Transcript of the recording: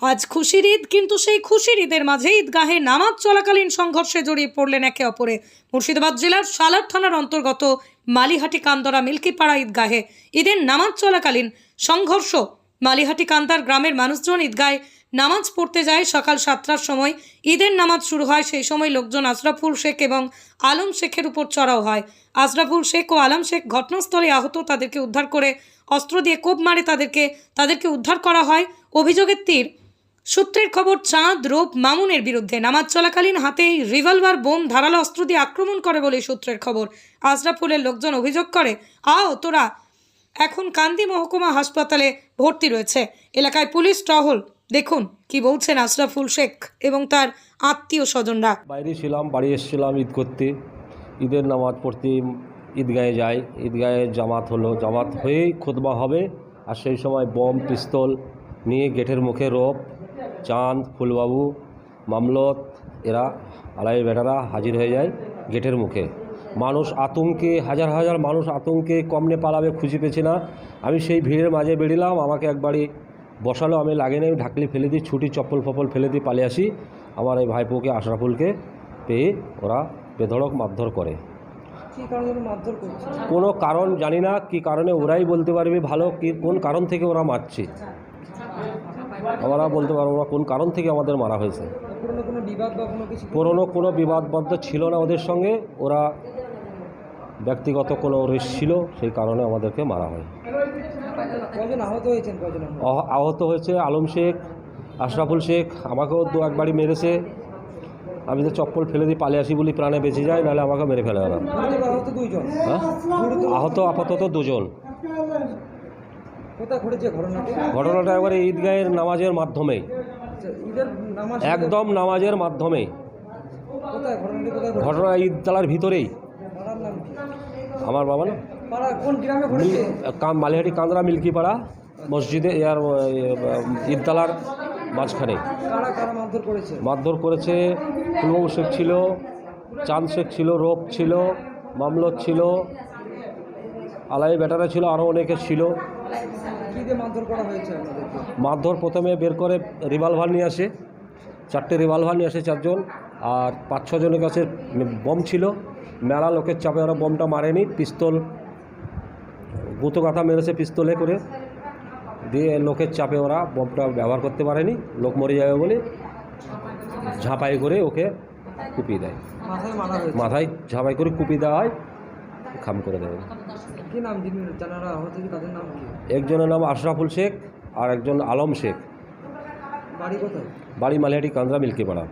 আজ খুশির ঈদ, কিন্তু সেই খুশির ঈদের মাঝে ঈদগাহে নামাজ চলাকালীন সংঘর্ষে জড়িয়ে পড়লেন একে অপরে। মুর্শিদাবাদ জেলার সালার থানার অন্তর্গত মালিহাটি কান্দরা মিল্কিপাড়া ঈদগাহে। ঈদের নামাজ চলাকালীন সংঘর্ষ। মালিহাটি কান্দার গ্রামের মানুষজন ঈদগাহে নামাজ পড়তে যায় সকাল সাতটার সময়। ঈদের নামাজ শুরু হয় সেই সময় লোকজন আশরাফুল শেখ এবং আলম শেখের উপর চড়াও হয়। আশরাফুল শেখ ও আলম শেখ ঘটনাস্থলে আহত, তাদেরকে উদ্ধার করে অস্ত্র দিয়ে কোপ মারে তাদেরকে তাদেরকে উদ্ধার করা হয়। অভিযোগের তীর সূত্রের খবর, চাঁদ, রূপ, মামুনের বিরুদ্ধে নামাজ চলাকালীন হাতেই রিভলভার বোম ধারালো অস্ত্র দিয়ে আক্রমণ করে বলে সূত্রের খবর। আশরাফুলের লোকজন অভিযোগ করে আও তোরা এখন কান্দি মহকুমা হাসপাতালে ভর্তি রয়েছে। এলাকায় পুলিশ টহল। দেখুন কি বলছেন আশরাফুল শেখ এবং তার আত্মীয় স্বজনরা। বাইরে ছিলাম, বাড়ি এসেছিলাম ঈদ করতে। ঈদের নামাজ পড়তে ঈদগাহে যাই। ঈদগাহে জামাত হলো। জামাত হয়েই খুতবা হবে। আর সেই সময় বম, পিস্তল নিয়ে গেটের মুখে রোপ চাঁদ ফুলবাবু মামলত এরা আলাই বেটারা হাজির হয়ে যায় গেটের মুখে। মানুষ আতঙ্কে হাজার হাজার মানুষ আতঙ্কে কমনে পালাবে খুঁজে পেছি না। আমি সেই ভিড়ের মাঝে বেরিলাম আমাকে একবারই বসালো আমি লাগে আমি ঢাকলি ফেলে দিই ছুটি চপ্পল ফপল ফেলে দিয়ে পালিয়ে আসি। আমার এই ভাইপোকে আশরাফুলকে পেয়ে ওরা বেধড়ক মারধর করে। কোনো কারণ জানি না কি কারণে ওরাই বলতে পারবে ভালো কি কোন কারণ থেকে ওরা মারছে। আমরা বলতে পারব না কোন কারণ থেকে আমাদের মারা হয়েছে। পুরনো কোনো বিবাদবদ্ধ ছিল না ওদের সঙ্গে, ওরা ব্যক্তিগত কোনো রেস ছিল, সেই কারণে আমাদেরকে মারা হয়। আহত হয়েছে আলম শেখ, আশরাফুল শেখ, আমাকেও দু একবারই মেরেছে। আমি তো চপ্পল ফেলে দিই পালিয়ে আসি বলি, প্রাণে বেঁচে যায়, নাহলে আমাকে মেরে ফেলে ওরা হ্যাঁ? আহত আপাতত দুজন। কোথায় ঘটেছে ঘটনাটি? ঘটনাটা একবারে ঈদগাহের নামাজের মাধ্যমেই আচ্ছা, ঈদের নামাজ একদম নামাজের মাধ্যমে। কোথায়? ঘটনাটি কোথায় ঘটেছে? ঘটনা ঈদতলার ভিতরেই। পাড়ার নাম কি? আমার বাবা না? পাড়া কোন গ্রামে ঘটেছে? কাম- মালিহাটি কান্দরা মিল্কিপাড়া মসজিদে ইয়ার ঈদতলার মাঝখানে। কারা কারা মারধর করেছে? মারধর করেছে ফুলবাবু শেখ ছিল চাঁদ শেখ ছিল রোপ ছিল মামলত ছিল আলাই বেটারা ছিল আরও অনেকে ছিল। মারধর প্রথমে বের করে রিভলভার নিয়ে আসে। চারটে রিভলভার নিয়ে আসে চারজন আর পাঁচ ছজনের কাছে বম ছিল। মেলা লোকের চাপে ওরা বমটা মারেনি। পিস্তল গুঁতো গাঁথা মেরেছে পিস্তলে করে। দিয়ে লোকের চাপে ওরা বমটা ব্যবহার করতে পারেনি। লোক মরে যাবে বলে ঝাঁপাই করে ওকে কুপিয়ে দেয়। মাথায় ঝাঁপাই করে কুপিয়ে দেওয়া হয়। খাম করে দেবে। কি নাম যিনি যারা আহত তাদের নাম কি? একজনের নাম আশরাফুল শেখ আর একজন আলম শেখ। বাড়ি কোথায়? বাড়ি মিল্কি কান্দ্রা মিল্কিপাড়া।